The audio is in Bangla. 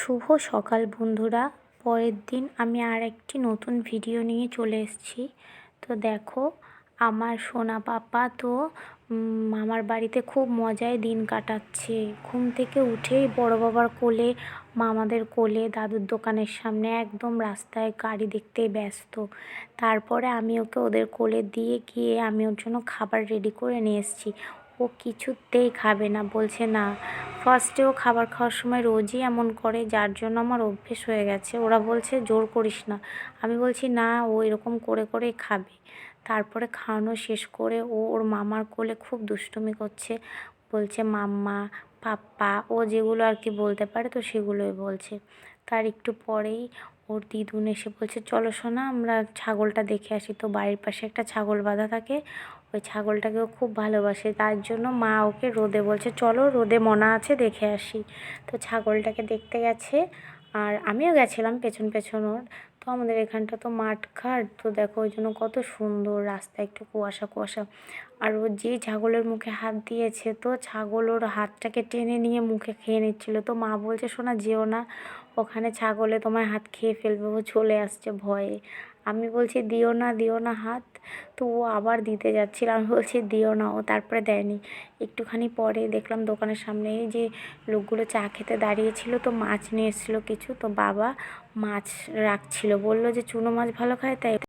শুভ সকাল বন্ধুরা। পরের দিন আমি আর একটি নতুন ভিডিও নিয়ে চলে এসেছি। তো দেখো, আমার সোনা পাপা তো মামার বাড়িতে খুব মজায় দিন কাটাচ্ছে। ঘুম থেকে উঠেই বড় বাবার কোলে, মামাদের কোলে, দাদুর দোকানের সামনে একদম রাস্তায় গাড়ি দেখতে ব্যস্ত। তারপরে আমি ওকে ওদের কোলে দিয়ে গিয়ে আমি ওর জন্য খাবার রেডি করে নিয়ে এসেছি। ও কিছুতেই খাবে না, বলছে না। ফার্স্টে ও খাবার খাওয়ার সময় রোজই এমন করে, যার জন্য আমার অভ্যেস হয়ে গেছে। ওরা বলছে, জোর করিস না। আমি বলছি, না, ও এরকম করে করে খাবে। তারপরে খাওয়ানো শেষ করে ও ওর মামার কোলে খুব দুষ্টুমি করছে। বলছে, মাম্মা পাপ্পা, ও যেগুলো আর কি বলতে পারে তো সেগুলোই বলছে। তার একটু পরেই ওর দিদুন এসে বলছে, চলো শোনা আমরা ছাগলটা দেখে আসি। তো বাড়ির পাশে একটা ছাগল বাঁধা থাকে, ওই ছাগলটাকেও খুব ভালোবাসে। তার জন্য মা ওকে রোদে বলছে, চলো রোদে মনা আছে, দেখে আসি। তো ছাগলটাকে দেখতে গেছে আর আমিও গেছিলাম পেছন পেছন ওর। তো আমাদের এখানটা তো মাঠ ঘাট, তো দেখো ওই জন্য কত সুন্দর রাস্তা একটু কুয়াশা কুয়াশা। আর ও যে ছাগলের মুখে হাত দিয়েছে, তো ছাগল ওর হাতটাকে টেনে নিয়ে মুখে খেয়ে নিচ্ছিল। তো মা বলছে শোনা যেও না, ওখানে ছাগলে তোমার হাত খেয়ে ফেলবে, ও চলে আসছে ভয়ে। আমি বলছি, দিও না দিও না হাত। তো ও আবার দিতে যাচ্ছিল। আমি বলছি, দিও না। ও তারপরে দেয়নি। একটুখানি পরে দেখলাম দোকানের সামনে যে লোকগুলো চা খেতে দাঁড়িয়েছিল, তো মাছ নিয়ে এসেছিল কিছু। তো বাবা মাছ রাখছিল। বলল যে, চুনো মাছ ভালো খায়, তাই